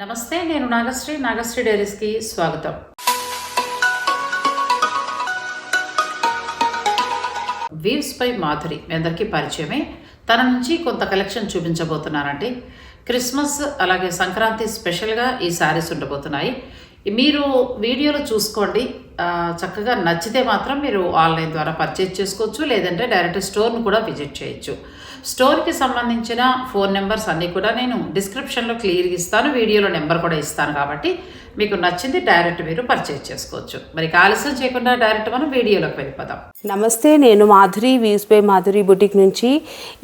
నమస్తే నేను నాగశ్రీ. నాగశ్రీ డైరీస్కి స్వాగతం. వీవ్స్ పై మాధురి మీ అందరికీ పరిచయమే. తన నుంచి కొంత కలెక్షన్ చూపించబోతున్నానండి. క్రిస్మస్ అలాగే సంక్రాంతి స్పెషల్గా ఈ శారీస్ ఉండబోతున్నాయి. మీరు వీడియోలో చూసుకోండి. చక్కగా నచ్చితే మాత్రం మీరు ఆన్లైన్ ద్వారా పర్చేజ్ చేసుకోవచ్చు లేదంటే డైరెక్ట్ స్టోర్ను కూడా విజిట్ చేయొచ్చు. స్టోర్కి సంబంధించిన ఫోన్ నెంబర్స్ అన్నీ కూడా నేను డిస్క్రిప్షన్లో క్లియర్గా ఇస్తాను వీడియోలో నెంబర్ కూడా ఇస్తాను కాబట్టి మీకు నచ్చింది డైరెక్ట్ మీరు పర్చేజ్ చేసుకోవచ్చు. మరి ఆలస్యం చేయకుండా డైరెక్ట్ మనం వీడియోలోకి వెళ్ళిపోదాం. నమస్తే నేను Madhuri views by Madhuri boutique నుంచి.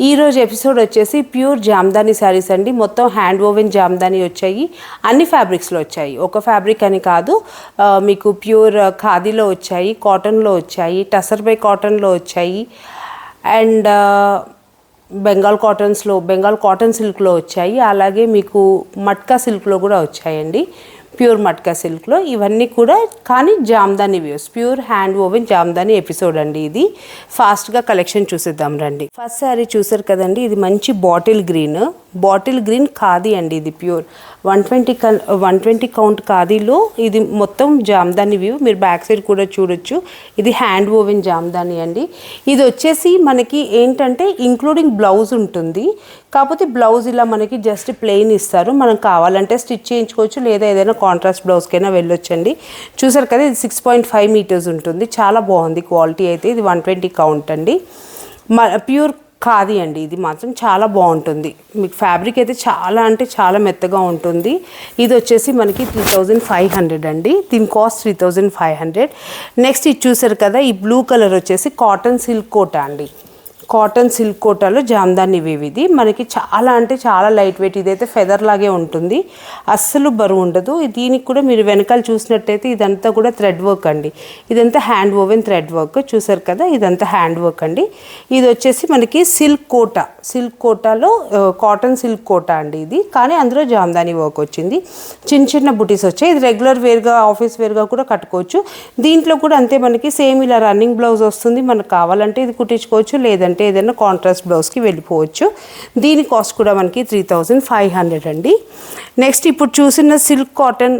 ఈరోజు ఎపిసోడ్ వచ్చేసి ప్యూర్ జామ్దాని శారీస్ అండి. మొత్తం హ్యాండ్ ఓవెన్ జామ్దాని వచ్చాయి. అన్ని ఫ్యాబ్రిక్స్లో వచ్చాయి. ఒక ఫ్యాబ్రిక్ అని కాదు మీకు ప్యూర్ ఖాదీలో వచ్చాయి కాటన్లో వచ్చాయి టసర్ బై కాటన్లో వచ్చాయి. అండ్ బెంగాల్ కాటన్స్లో బెంగాల్ కాటన్ సిల్క్లో వచ్చాయి. అలాగే మీకు మట్కా సిల్క్లో కూడా వచ్చాయండి. ప్యూర్ మట్కా సిల్క్లో ఇవన్నీ కూడా కానీ Jamdani views pure hand woven Jamdani episode అండి ఇది. ఫాస్ట్గా కలెక్షన్ చూసేద్దాం రండి. ఫస్ట్ శారీ చూసారు కదండి. ఇది మంచి bottle green bottle green khadi అండి ఇది pure. One twenty one twenty count ఖాదీలో ఇది మొత్తం జామ్దాని వ్యూ. మీరు బ్యాక్ సైడ్ కూడా చూడొచ్చు. ఇది హ్యాండ్ ఓవెన్ జామ్దాని అండి. ఇది వచ్చేసి మనకి ఏంటంటే ఇంక్లూడింగ్ బ్లౌజ్ ఉంటుంది. కాకపోతే బ్లౌజ్ ఇలా మనకి జస్ట్ ప్లెయిన్ ఇస్తారు. మనం కావాలంటే స్టిచ్ చేయించుకోవచ్చు లేదా ఏదైనా కాంట్రాస్ట్ బ్లౌజ్కైనా వెళ్ళొచ్చండి. చూసారు కదా ఇది సిక్స్ పాయింట్ ఫైవ్ మీటర్స్ ఉంటుంది. చాలా బాగుంది క్వాలిటీ అయితే. ఇది వన్ ట్వంటీ కౌంట్ అండి. మ ప్యూర్ కాది అండి ఇది మాత్రం చాలా బాగుంటుంది. మీకు ఫ్యాబ్రిక్ అయితే చాలా అంటే చాలా మెత్తగా ఉంటుంది. ఇది వచ్చేసి మనకి త్రీ థౌజండ్ ఫైవ్ హండ్రెడ్ అండి. దీని cost three thousand five hundred next ఇది చూసారు కదా ఈ బ్లూ కలర్ వచ్చేసి కాటన్ సిల్క్ కోట అండి. కాటన్ సిల్క్ కోటాలో జామ్దాని వేవి ఇది మనకి చాలా అంటే చాలా లైట్ వెయిట్ ఇదైతే ఫెదర్ లాగే ఉంటుంది. అస్సలు బరువు ఉండదు. దీనికి కూడా మీరు వెనకాల చూసినట్టయితే ఇదంతా కూడా థ్రెడ్ వర్క్ అండి. ఇదంతా హ్యాండ్ ఓవెన్ థ్రెడ్ వర్క్ చూసారు కదా? ఇదంతా హ్యాండ్ వర్క్ అండి. ఇది వచ్చేసి మనకి సిల్క్ కోట. సిల్క్ కోటాలో కాటన్ సిల్క్ కోట అండి ఇది. కానీ అందులో జామ్దాని వర్క్ వచ్చింది. చిన్న చిన్న బుటీస్ వచ్చాయి. ఇది రెగ్యులర్ వేర్గా ఆఫీస్ వేర్గా కూడా కట్టుకోవచ్చు. దీంట్లో కూడా అంతే మనకి సేమ్ ఇలా రన్నింగ్ బ్లౌజ్ వస్తుంది. మనకు కావాలంటే ఇది కుట్టించుకోవచ్చు. లేదంటే ఏదైనా కాంట్రాస్ట్ బ్లౌజ్కి వెళ్ళిపోవచ్చు. దీని కాస్ట్ కూడా మనకి త్రీ థౌజండ్ ఫైవ్ హండ్రెడ్ అండి. నెక్స్ట్ ఇప్పుడు చూసిన సిల్క్ కాటన్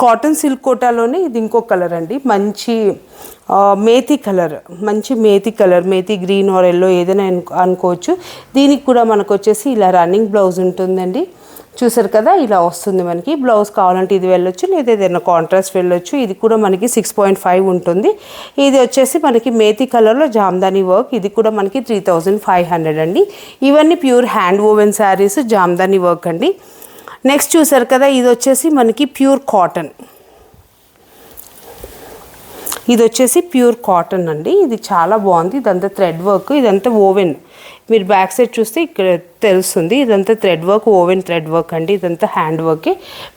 కాటన్ సిల్క్ కోటాలోనే ఇది ఇంకో కలర్ అండి. మంచి మేతి కలర్ మంచి methi colour methi green or yellow ఏదైనా అనుకోవచ్చు. దీనికి కూడా మనకు వచ్చేసి ఇలా రన్నింగ్ బ్లౌజ్ ఉంటుందండి. చూసారు కదా ఇలా వస్తుంది మనకి. బ్లౌజ్ కావాలంటే ఇది వెళ్ళొచ్చు లేదా ఏదైనా కాంట్రాస్ట్ వెళ్ళొచ్చు. ఇది కూడా మనకి సిక్స్ పాయింట్ ఫైవ్ ఉంటుంది. ఇది వచ్చేసి మనకి మేతి కలర్లో జామ్దాని వర్క్. ఇది కూడా మనకి త్రీ థౌజండ్ ఫైవ్ హండ్రెడ్ అండి. ఇవన్నీ pure hand woven saris Jamdani work అండి. నెక్స్ట్ చూసారు కదా ఇది వచ్చేసి మనకి ప్యూర్ కాటన్. ఇది వచ్చేసి ప్యూర్ కాటన్ అండి. ఇది చాలా బాగుంది. ఇదంతా థ్రెడ్ వర్క్ ఇదంతా ఓవెన్ మీరు బ్యాక్ సైడ్ చూస్తే ఇక్కడ తెలుస్తుంది. ఇదంతా thread work woven thread work అండి. ఇదంతా హ్యాండ్ వర్కే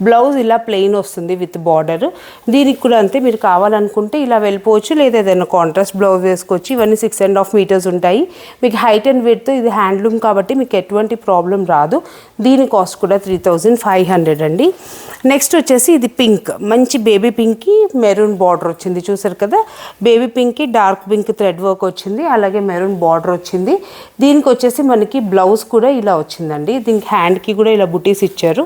బ్లౌజ్ ఇలా ప్లెయిన్ వస్తుంది విత్ బార్డర్ దీనికి కూడా అంతే మీరు కావాలనుకుంటే ఇలా వెళ్ళిపోవచ్చు. లేదా ఏదైనా కాంట్రాస్ట్ బ్లౌజ్ వేసుకోవచ్చు. ఇవన్నీ సిక్స్ అండ్ హాఫ్ మీటర్స్ ఉంటాయి. మీకు హైట్ అండ్ విత్ ఇది హ్యాండ్లూమ్ కాబట్టి మీకు ఎటువంటి ప్రాబ్లం రాదు. దీని కాస్ట్ కూడా త్రీ థౌజండ్ ఫైవ్ హండ్రెడ్ అండి. నెక్స్ట్ వచ్చేసి ఇది పింక్ మంచి బేబీ పింక్కి మెరూన్ బార్డర్ వచ్చింది. చూసారు కదా? బేబీ పింక్కి డార్క్ పింక్ థ్రెడ్ వర్క్ వచ్చింది. అలాగే మెరూన్ బార్డర్ వచ్చింది. దీనికి వచ్చేసి మనకి బ్లౌజ్ కూడా ఇలా వచ్చిందండి. దీనికి హ్యాండ్కి కూడా ఇలా బుటీస్ ఇచ్చారు.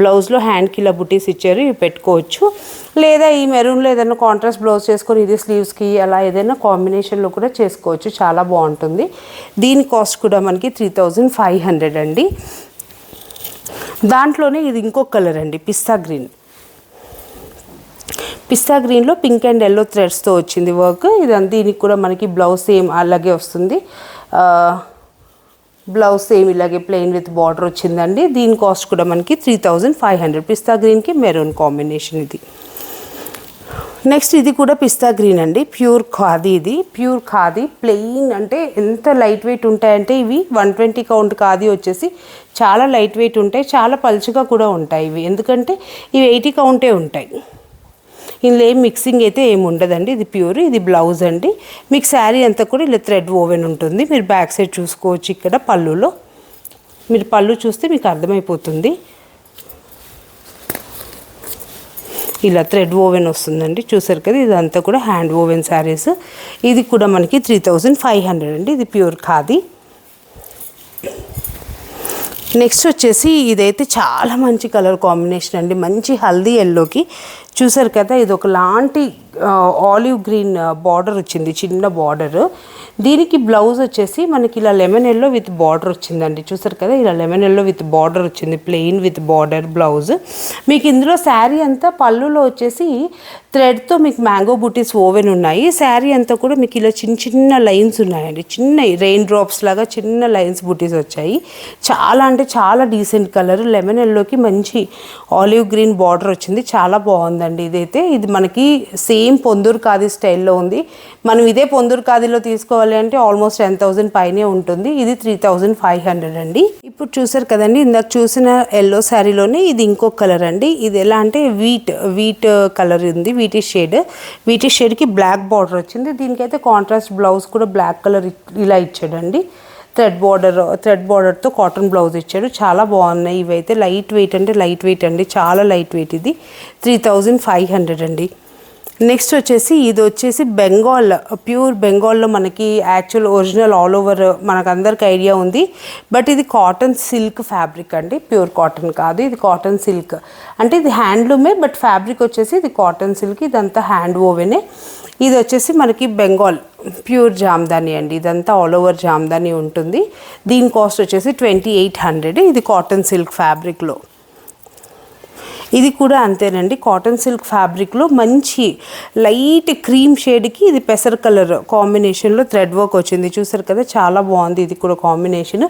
బ్లౌజ్లో హ్యాండ్కి ఇలా బుటీస్ ఇచ్చారు. ఇవి పెట్టుకోవచ్చు. లేదా ఈ మెరూన్లో ఏదైనా కాంట్రాస్ట్ బ్లౌజ్ చేసుకొని ఇది స్లీవ్స్కి అలా ఏదైనా కాంబినేషన్లో కూడా చేసుకోవచ్చు. చాలా బాగుంటుంది. దీని కాస్ట్ కూడా మనకి త్రీ థౌజండ్ ఫైవ్ హండ్రెడ్ అండి. దాంట్లోనే ఇది ఇంకొక కలర్ అండి. పిస్తా గ్రీన్. పిస్తా గ్రీన్లో పింక్ అండ్ ఎల్లో థ్రెడ్స్తో వచ్చింది వర్క్ ఇది దీనికి కూడా మనకి బ్లౌజ్ సేమ్ అలాగే వస్తుంది. బ్లౌజ్ సేమ్ ఇలాగే ప్లెయిన్ విత్ బార్డర్ వచ్చిందండి. దీని కాస్ట్ కూడా మనకి త్రీ థౌజండ్ ఫైవ్ హండ్రెడ్ పిస్తా గ్రీన్కి మెరూన్ కాంబినేషన్ ఇది. నెక్స్ట్ ఇది కూడా పిస్తా గ్రీన్ అండి. ప్యూర్ ఖాదీ ఇది. ప్యూర్ ఖాదీ ప్లెయిన్ అంటే ఎంత లైట్ వెయిట్ ఉంటాయంటే ఇవి వన్ ట్వంటీ కౌంట్ ఖాదీ వచ్చేసి చాలా లైట్ వెయిట్ ఉంటాయి. చాలా పలుచగా కూడా ఉంటాయి ఇవి. ఎందుకంటే ఇవి ఎయిటీ కౌంటే ఉంటాయి. ఇందులో ఏం మిక్సింగ్ అయితే ఏమి ఉండదండి. ఇది ప్యూర్ ఇది బ్లౌజ్ అండి. మీకు శారీ అంతా కూడా ఇలా థ్రెడ్ ఓవెన్ ఉంటుంది. మీరు బ్యాక్ సైడ్ చూసుకోవచ్చు ఇక్కడ పళ్ళులో. మీరు పళ్ళు చూస్తే మీకు అర్థమైపోతుంది. ఇలా థ్రెడ్ ఓవెన్ వస్తుందండి. చూసారు కదా ఇదంతా కూడా హ్యాండ్ ఓవెన్ శారీస్ ఇది కూడా మనకి త్రీ థౌజండ్ ఫైవ్ హండ్రెడ్ అండి. ఇది ప్యూర్ ఖాదీ. నెక్స్ట్ వచ్చేసి ఇదైతే చాలా మంచి కలర్ కాంబినేషన్ అండి. మంచి హల్దీ ఎల్లోకి. చూసారు కదా ఇది ఒక లాంటి ఆలివ్ గ్రీన్ బార్డర్ వచ్చింది చిన్న బార్డర్. దీనికి బ్లౌజ్ వచ్చేసి మనకి ఇలా లెమన్ ఎల్లో విత్ బార్డర్ వచ్చిందండి. చూసారు కదా ఇలా లెమన్ ఎల్లో విత్ బార్డర్ వచ్చింది ప్లెయిన్ విత్ బార్డర్ బ్లౌజ్ మీకు ఇందులో శారీ అంతా పళ్ళులో వచ్చేసి థ్రెడ్తో మీకు మ్యాంగో బూటీస్ ఓవెన్ ఉన్నాయి. శారీ అంతా కూడా మీకు ఇలా చిన్న చిన్న లైన్స్ ఉన్నాయండి. చిన్న రెయిన్ డ్రాప్స్ లాగా చిన్న లైన్స్ బూటీస్ వచ్చాయి. చాలా అంటే చాలా డీసెంట్ కలర్ లెమన్ ఎల్లోకి మంచి ఆలివ్ గ్రీన్ బార్డర్ వచ్చింది. చాలా బాగుందండి ఇదైతే. ఇది మనకి సేమ్ పొందూరు కాది స్టైల్లో ఉంది. మనం ఇదే పొందూరు కాదిలో తీసుకోవాలి అంటే ఆల్మోస్ట్ టెన్ థౌసండ్ పైనే ఉంటుంది. ఇది త్రీ థౌజండ్ ఫైవ్ హండ్రెడ్ అండి. ఇప్పుడు చూసారు కదండి ఇందాక చూసిన ఎల్లో శారీలోనే ఇది ఇంకో కలర్ అండి. ఇది ఎలా అంటే వీట్ వీట్ కలర్ ఉంది వీటి షేడ్ వీటి షేడ్కి బ్లాక్ బార్డర్ వచ్చింది. దీనికైతే కాంట్రాస్ట్ బ్లౌజ్ కూడా బ్లాక్ కలర్ ఇలా ఇచ్చాడండి. థ్రెడ్ బార్డర్ థ్రెడ్ బార్డర్తో కాటన్ బ్లౌజ్ ఇచ్చాడు. చాలా బాగున్నాయి ఇవైతే. లైట్ వెయిట్ అంటే లైట్ వెయిట్ అండి. చాలా లైట్ వెయిట్ ఇది. త్రీ థౌజండ్ ఫైవ్ హండ్రెడ్ అండి. నెక్స్ట్ వచ్చేసి ఇది వచ్చేసి బెంగాల్ ప్యూర్ బెంగాల్లో మనకి యాక్చువల్ ఒరిజినల్ ఆల్ ఓవర్ మనకు అందరికి ఐడియా ఉంది. బట్ ఇది కాటన్ సిల్క్ ఫ్యాబ్రిక్ అండి. ప్యూర్ కాటన్ కాదు. ఇది కాటన్ సిల్క్ అంటే ఇది హ్యాండ్లూమే బట్ ఫ్యాబ్రిక్ వచ్చేసి ఇది కాటన్ సిల్క్ ఇదంతా హ్యాండ్ ఓవెనే ఇది వచ్చేసి మనకి బెంగాల్ ప్యూర్ జామ్దాని అండి. ఇదంతా ఆల్ ఓవర్ జామ్దాని ఉంటుంది. దీని కాస్ట్ వచ్చేసి ట్వంటీ ఎయిట్ హండ్రెడ్ ఇది కాటన్ సిల్క్ ఫ్యాబ్రిక్లో ఇది కూడా అంతేనండి. కాటన్ సిల్క్ ఫ్యాబ్రిక్లో మంచి లైట్ క్రీమ్ షేడ్కి ఇది పెసర్ కలర్ కాంబినేషన్లో థ్రెడ్ వర్క్ వచ్చింది. చూసారు కదా చాలా బాగుంది ఇది కూడా కాంబినేషన్.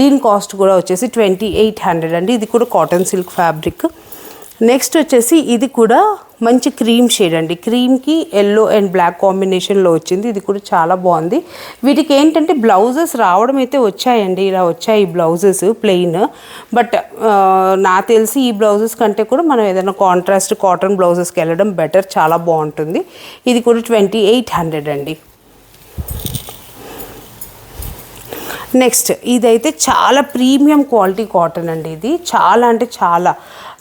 దీని కాస్ట్ కూడా వచ్చేసి ట్వంటీ ఎయిట్ హండ్రెడ్ అండి. ఇది కూడా కాటన్ సిల్క్ ఫ్యాబ్రిక్. నెక్స్ట్ వచ్చేసి ఇది కూడా మంచి క్రీమ్ షేడ్ అండి. క్రీమ్కి ఎల్లో అండ్ బ్లాక్ కాంబినేషన్లో వచ్చింది. ఇది కూడా చాలా బాగుంది. వీటికి ఏంటంటే బ్లౌజెస్ రావడం అయితే వచ్చాయండి. ఇలా వచ్చాయి బ్లౌజెస్ ప్లెయిన్ బట్ నా తెలిసి ఈ బ్లౌజెస్ కంటే కూడా మనం ఏదైనా కాంట్రాస్ట్ కాటన్ బ్లౌజెస్కి వెళ్ళడం బెటర్ చాలా బాగుంటుంది. ఇది కూడా ట్వంటీ ఎయిట్ హండ్రెడ్ అండి. నెక్స్ట్ ఇదైతే చాలా ప్రీమియం క్వాలిటీ కాటన్ అండి ఇది. చాలా అంటే చాలా.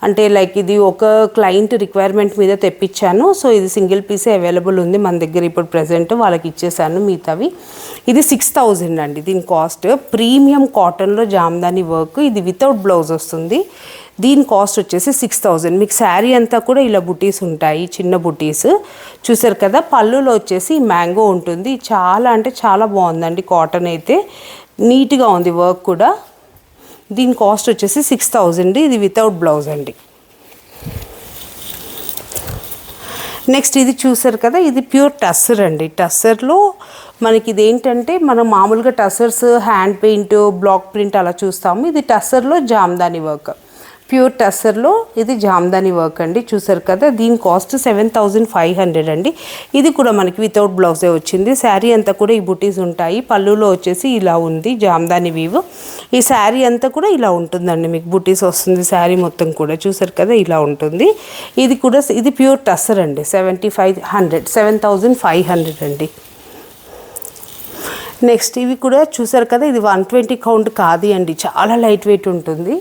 అంటే లైక్ ఇది ఒక క్లయింట్ రిక్వైర్మెంట్ మీద తెప్పించాను. సో ఇది సింగిల్ పీసే అవైలబుల్ ఉంది మన దగ్గర ఇప్పుడు ప్రజెంట్ వాళ్ళకి ఇచ్చేసాను మిగతావి. ఇది సిక్స్ థౌజండ్ అండి. దీని కాస్ట్ ప్రీమియం కాటన్లో జామ్దాని వర్క్ ఇది వితౌట్ బ్లౌజ్ వస్తుంది. దీని కాస్ట్ వచ్చేసి సిక్స్ థౌజండ్ మీకు శారీ అంతా కూడా ఇలా బుటీస్ ఉంటాయి చిన్న బుటీస్. చూసారు కదా పళ్ళులో వచ్చేసి మ్యాంగో ఉంటుంది. చాలా అంటే చాలా బాగుందండి కాటన్ అయితే. నీట్గా ఉంది వర్క్ కూడా. దీని కాస్ట్ వచ్చేసి సిక్స్ థౌజండ్ ఇది వితౌట్ బ్లౌజ్ అండి. నెక్స్ట్ ఇది చూసారు కదా ఇది ప్యూర్ టస్సర్ అండి. టస్సర్లో మనకి ఇది ఏంటంటే మనం మామూలుగా tussars hand paint block print అలా చూస్తాము. ఇది టస్సర్లో జామ్దాని వర్క్. ప్యూర్ టస్సర్లో ఇది జామ్దాని వర్క్ అండి. చూసారు కదా దీని cost seven thousand five hundred అండి. ఇది కూడా మనకి వితౌట్ బ్లౌజే వచ్చింది. శారీ అంతా కూడా ఈ బుటీస్ ఉంటాయి. పళ్ళులో వచ్చేసి ఇలా ఉంది జామ్దాని వీవ్ ఈ శారీ అంతా కూడా ఇలా ఉంటుందండి. మీకు బుటీస్ వస్తుంది శారీ మొత్తం కూడా. చూసారు కదా ఇలా ఉంటుంది. ఇది కూడా ఇది ప్యూర్ టస్సర్ అండి. Seventy five hundred seven thousand five hundred అండి. నెక్స్ట్ ఇవి కూడా చూసారు కదా ఇది వన్ ట్వంటీ కౌంట్ కాదు అండి. చాలా లైట్ వెయిట్ ఉంటుంది.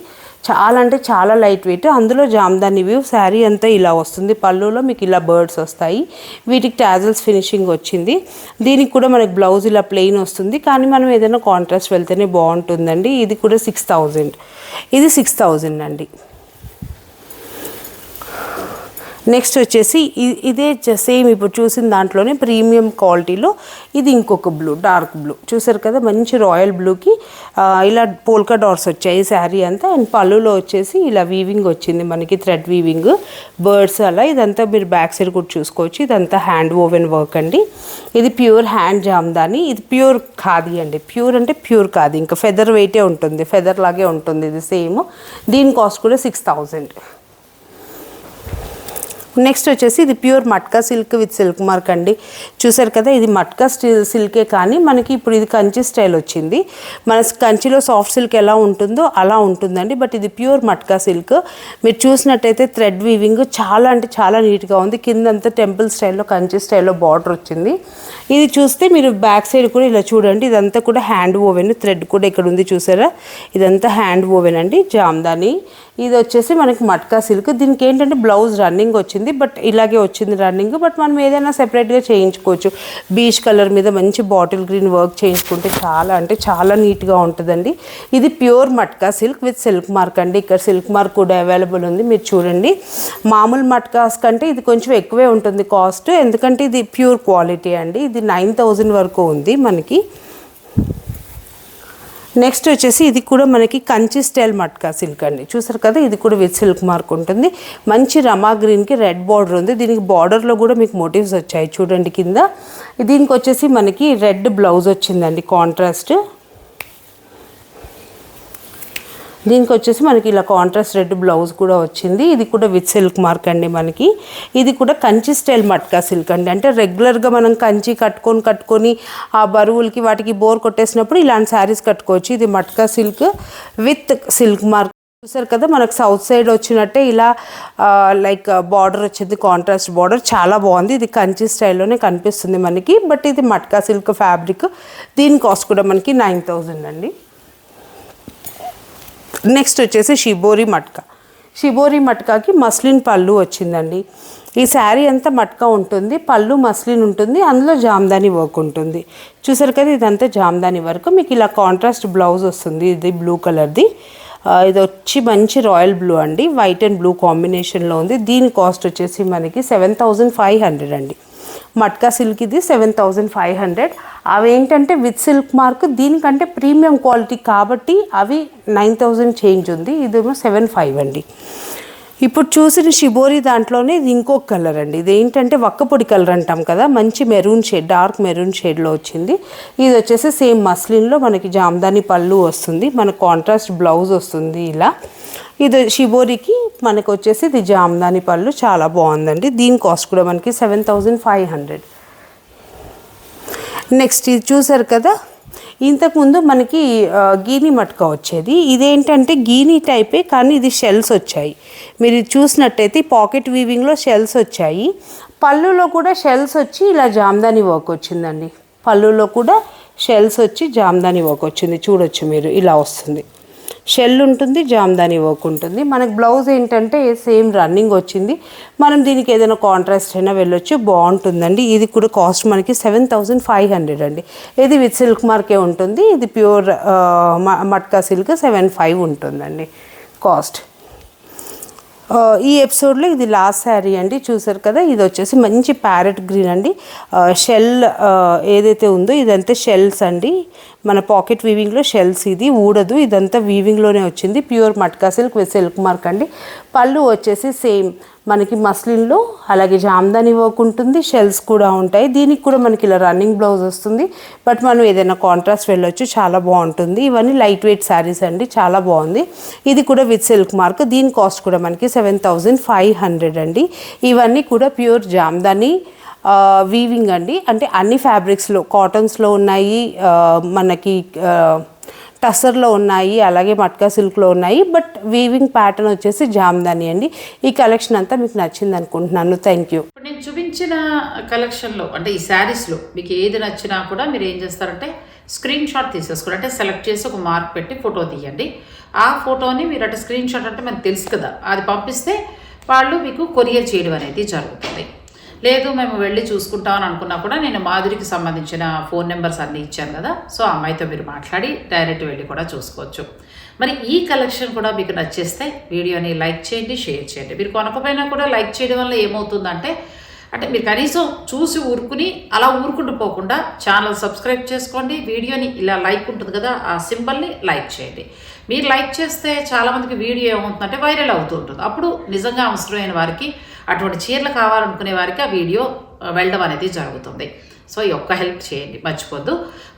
చాలా అంటే చాలా లైట్ వెయిట్ అందులో జామ్దాని వ్యూ శారీ అంతా ఇలా వస్తుంది. పళ్ళులో మీకు ఇలా బర్డ్స్ వస్తాయి. వీటికి టాజల్స్ ఫినిషింగ్ వచ్చింది. దీనికి కూడా మనకి బ్లౌజ్ ఇలా ప్లెయిన్ వస్తుంది. కానీ మనం ఏదైనా కాంట్రాస్ట్ వెళ్తేనే బాగుంటుందండి. ఇది కూడా సిక్స్ థౌజండ్ ఇది సిక్స్ థౌజండ్ అండి. నెక్స్ట్ వచ్చేసి ఇ- ఇదే సేమ్ ఇప్పుడు చూసిన దాంట్లోనే ప్రీమియం క్వాలిటీలో ఇది ఇంకొక బ్లూ డార్క్ బ్లూ చూసారు కదా మంచి రాయల్ బ్లూకి ఇలా పోల్కా డాట్స్ వచ్చాయి శారీ అంతా. అండ్ పళ్ళులో వచ్చేసి ఇలా వీవింగ్ వచ్చింది మనకి థ్రెడ్ వీవింగ్ బర్డ్స్ అలా. ఇదంతా మీరు బ్యాక్ సైడ్ కూడా చూసుకోవచ్చు. ఇదంతా హ్యాండ్ ఓవెన్ వర్క్ అండి. ఇది ప్యూర్ హ్యాండ్ జామ్దాని. ఇది ప్యూర్ ఖాదీ అండి. ప్యూర్ అంటే ప్యూర్ ఖాదీ. ఇంకా ఫెదర్ వెయిటే ఉంటుంది. ఫెదర్ లాగే ఉంటుంది. ఇది సేమ్ దీని కాస్ట్ కూడా సిక్స్ థౌజండ్ నెక్స్ట్ వచ్చేసి ఇది pure matka silk with silk mark అండి. చూసారు కదా ఇది మట్కా స్టిల్ సిల్కే కానీ మనకి ఇప్పుడు ఇది కంచి స్టైల్ వచ్చింది. మన కంచిలో సాఫ్ట్ సిల్క్ ఎలా ఉంటుందో అలా ఉంటుందండి. బట్ ఇది ప్యూర్ మట్కా సిల్క్. మీరు చూసినట్టయితే థ్రెడ్ వీవింగ్ చాలా అంటే చాలా నీట్గా ఉంది. కిందంతా టెంపుల్ స్టైల్లో కంచి స్టైల్లో బార్డర్ వచ్చింది. ఇది చూస్తే మీరు బ్యాక్ సైడ్ కూడా ఇలా చూడండి. ఇదంతా కూడా హ్యాండ్ ఓవెన్ థ్రెడ్ కూడా ఇక్కడ ఉంది చూసారా? ఇదంతా హ్యాండ్ ఓవెన్ అండి జామ్దాని. ఇది వచ్చేసి మనకి మట్కా సిల్క్. దీనికి ఏంటంటే బ్లౌజ్ రన్నింగ్ వచ్చింది బట్ ఇలాగే వచ్చింది రన్నింగ్. బట్ మనం ఏదైనా సెపరేట్గా చేయించుకోవచ్చు. బీచ్ కలర్ మీద మంచి బాటిల్ గ్రీన్ వర్క్ చేయించుకుంటే చాలా అంటే చాలా నీట్గా ఉంటుందండి. ఇది pure matka silk with silk mark అండి. ఇక్కడ సిల్క్ మార్క్ కూడా అవైలబుల్ ఉంది మీరు చూడండి. మామూలు మట్కాస్ కంటే ఇది కొంచెం ఎక్కువే ఉంటుంది కాస్ట్. ఎందుకంటే ఇది ప్యూర్ క్వాలిటీ అండి. ఇది నైన్ థౌజండ్ వరకు ఉంది మనకి. నెక్స్ట్ వచ్చేసి ఇది కూడా మనకి కంచి స్టైల్ మట్కా సిల్క్ అండి. చూసారు కదా ఇది కూడా విత్ సిల్క్ మార్క్ ఉంటుంది. మంచి రమా గ్రీన్కి రెడ్ బార్డర్ ఉంది. దీనికి బార్డర్లో కూడా మీకు మోటివ్స్ వచ్చాయి చూడండి కింద. దీనికి వచ్చేసి మనకి రెడ్ బ్లౌజ్ వచ్చిందండి కాంట్రాస్ట్ దీనికి వచ్చేసి మనకి ఇలా కాంట్రాస్ట్ రెడ్ బ్లౌజ్ కూడా వచ్చింది. ఇది కూడా విత్ సిల్క్ మార్క్ అండి మనకి. ఇది కూడా కంచి స్టైల్ మట్కా సిల్క్ అండి. అంటే రెగ్యులర్గా మనం కంచి కట్టుకొని కట్టుకొని ఆ బరువులకి వాటికి బోర్ కొట్టేసినప్పుడు ఇలాంటి శారీస్ కట్టుకోవచ్చు. ఇది matka silk with silk mark చూసారు కదా మనకు సౌత్ సైడ్ వచ్చినట్టే ఇలా లైక్ బార్డర్ వచ్చింది కాంట్రాస్ట్ బార్డర్ చాలా బాగుంది. ఇది కంచి స్టైల్లోనే కనిపిస్తుంది మనకి. బట్ ఇది మట్కా సిల్క్ ఫ్యాబ్రిక్ దీని కాస్ట్ కూడా మనకి నైన్ థౌజండ్ అండి. నెక్స్ట్ వచ్చేసి షిబోరి మట్కా. షిబోరి మట్కాకి మస్లిన్ పళ్ళు వచ్చిందండి. ఈ శారీ అంతా మట్కా ఉంటుంది? పళ్ళు మస్లిన్ ఉంటుంది అందులో జామ్దాని వర్క్ ఉంటుంది. చూసారు కదా ఇదంతా జామ్దాని వర్క్ మీకు ఇలా కాంట్రాస్ట్ బ్లౌజ్ వస్తుంది ఇది బ్లూ కలర్ది ఇది వచ్చి మంచి రాయల్ బ్లూ అండి. వైట్ అండ్ బ్లూ కాంబినేషన్లో ఉంది. దీని కాస్ట్ వచ్చేసి మనకి సెవెన్ థౌజండ్ ఫైవ్ హండ్రెడ్ అండి. మట్కా సిల్క్ ఇది సెవెన్ థౌజండ్ ఫైవ్ హండ్రెడ్. అవి ఏంటంటే విత్ సిల్క్ మార్క్ దీనికంటే ప్రీమియం క్వాలిటీ కాబట్టి అవి నైన్ థౌజండ్ చేంజ్ ఉంది. ఇదేమో సెవెన్ ఫైవ్ అండి. ఇప్పుడు చూసిన షిబోరి దాంట్లోనే ఇది ఇంకొక కలర్ అండి. ఇది ఏంటంటే వక్కపొడి కలర్ అంటాం కదా మంచి మెరూన్ షేడ్ డార్క్ మెరూన్ షేడ్లో వచ్చింది. ఇది వచ్చేసి సేమ్ మస్లిన్లో మనకి జామ్దాని పళ్ళు వస్తుంది. మన కాంట్రాస్ట్ బ్లౌజ్ వస్తుంది ఇలా. ఇది షిబోరికి మనకు వచ్చేసి ఇది జామ్దాని పళ్ళు చాలా బాగుందండి. దీని కాస్ట్ కూడా మనకి seven thousand five hundred. Next ఇది చూసారు కదా ఇంతకుముందు మనకి గీని మట్కా వచ్చేది. ఇదేంటంటే గీని టైపే కానీ ఇది షెల్స్ వచ్చాయి. మీరు ఇది చూసినట్టయితే పాకెట్ వీవింగ్లో షెల్స్ వచ్చాయి. పళ్ళులో కూడా షెల్స్ వచ్చి ఇలా జామ్దాని వర్క్ వచ్చిందండి. పళ్ళులో కూడా షెల్స్ వచ్చి జామ్దాని వర్క్ వచ్చింది. చూడొచ్చు మీరు ఇలా వస్తుంది. షెల్ ఉంటుంది జామ్దాని వర్క్ ఉంటుంది. మనకు బ్లౌజ్ ఏంటంటే సేమ్ రన్నింగ్ వచ్చింది. మనం దీనికి ఏదైనా కాంట్రాస్ట్ అయినా వెళ్ళొచ్చు బాగుంటుందండి. ఇది కూడా కాస్ట్ మనకి సెవెన్ థౌజండ్ ఫైవ్ హండ్రెడ్ అండి. ఇది విత్ సిల్క్ మార్కే ఉంటుంది. ఇది pure matka silk seven five ఉంటుందండి కాస్ట్ ఈ ఎపిసోడ్లో ఇది లాస్ట్ శారీ అండి. చూసారు కదా? ఇది వచ్చేసి మంచి ప్యారెట్ గ్రీన్ అండి. షెల్ ఏదైతే ఉందో ఇదంతా షెల్స్ అండి. మన పాకెట్ వీవింగ్లో షెల్స్ ఇది. ఊడదు. ఇదంతా వీవింగ్లోనే వచ్చింది. Pure matka silk with silk mark అండి. పళ్ళు వచ్చేసి సేమ్. మనకి మస్లిన్లో అలాగే జామ్దాని వర్క్ ఉంటుంది షెల్స్ కూడా ఉంటాయి. దీనికి కూడా మనకి ఇలా రన్నింగ్ బ్లౌజ్ వస్తుంది. బట్ మనం ఏదైనా కాంట్రాస్ట్ వెళ్ళొచ్చు చాలా బాగుంటుంది. ఇవన్నీ లైట్ వెయిట్ శారీస్ అండి చాలా బాగుంది. ఇది కూడా విత్ సిల్క్ మార్క్ దీని కాస్ట్ కూడా మనకి సెవెన్ థౌజండ్ ఫైవ్ హండ్రెడ్ అండి. ఇవన్నీ కూడా ప్యూర్ జామ్దాని వీవింగ్ అండి. అంటే అన్ని ఫ్యాబ్రిక్స్లో కాటన్స్లో ఉన్నాయి. మనకి టసర్లో ఉన్నాయి అలాగే మట్కా సిల్క్లో ఉన్నాయి బట్ వీవింగ్ ప్యాటర్న్ వచ్చేసి జామ్దాని అండి. ఈ కలెక్షన్ అంతా మీకు నచ్చింది అనుకుంటున్నాను. థ్యాంక్ యూ ఇప్పుడు నేను చూపించిన కలెక్షన్లో అంటే ఈ శారీస్లో మీకు ఏది నచ్చినా కూడా మీరు ఏం చేస్తారంటే స్క్రీన్ షాట్ తీసేసుకోండి. అంటే సెలెక్ట్ చేసి ఒక మార్క్ పెట్టి ఫోటో తీయండి. ఆ ఫోటోని మీరు అంటే స్క్రీన్ షాట్ అంటే మనకు తెలుసు కదా. అది పంపిస్తే వాళ్ళు మీకు కొరియర్ చేయడం అనేది జరుగుతుంది. లేదు మేము వెళ్ళి చూసుకుంటామని అనుకున్నా కూడా నేను మాధురికి సంబంధించిన ఫోన్ నెంబర్స్ అన్నీ ఇచ్చాను కదా సో అమ్మాయితో మీరు మాట్లాడి డైరెక్ట్ వెళ్ళి కూడా చూసుకోవచ్చు. మరి ఈ కలెక్షన్ కూడా మీకు నచ్చేస్తే వీడియోని లైక్ చేయండి షేర్ చేయండి. మీరు కొనకపోయినా కూడా లైక్ చేయడం వల్ల ఏమవుతుందంటే అంటే మీరు కనీసం చూసి ఊరుకుని అలా ఊరుకుంటూ పోకుండా ఛానల్ సబ్స్క్రైబ్ చేసుకోండి వీడియోని ఇలా లైక్ ఉంటుంది కదా ఆ సింబల్ని లైక్ చేయండి. మీరు లైక్ చేస్తే చాలామందికి వీడియో ఏమవుతుందంటే వైరల్ అవుతూ ఉంటుంది అప్పుడు నిజంగా అవసరమైన వారికి అటువంటి చీరలు కావాలనుకునే వారికి ఆ వీడియో వెళ్ళడం అనేది జరుగుతుంది. సో ఈ ఒక్క హెల్ప్ చేయండి మర్చిపోద్దు.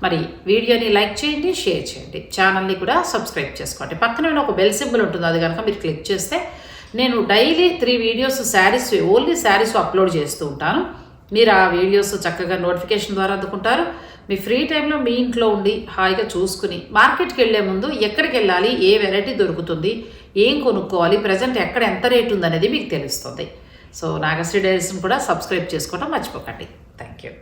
మరి వీడియోని లైక్ చేయండి షేర్ చేయండి. ఛానల్ని కూడా సబ్స్క్రైబ్ చేసుకోండి. పక్కనే ఒక బెల్ సింబల్ ఉంటుంది అది కనుక మీరు క్లిక్ చేస్తే నేను daily three videos saris only saris upload చేస్తూ ఉంటాను. మీరు ఆ వీడియోస్ చక్కగా నోటిఫికేషన్ ద్వారా అందుకుంటారు. మీ ఫ్రీ టైంలో మీ ఇంట్లో ఉండి హాయిగా చూసుకుని మార్కెట్కి వెళ్ళే ముందు ఎక్కడికి వెళ్ళాలి ఏ వెరైటీ దొరుకుతుంది ఏం కొనుక్కోవాలి ప్రజెంట్ ఎక్కడ ఎంత రేటు ఉందనేది మీకు తెలుస్తుంది. సో నాగశ్రీ డైరీస్ని కూడా సబ్స్క్రైబ్ చేసుకోవడం మర్చిపోకండి. Thank you.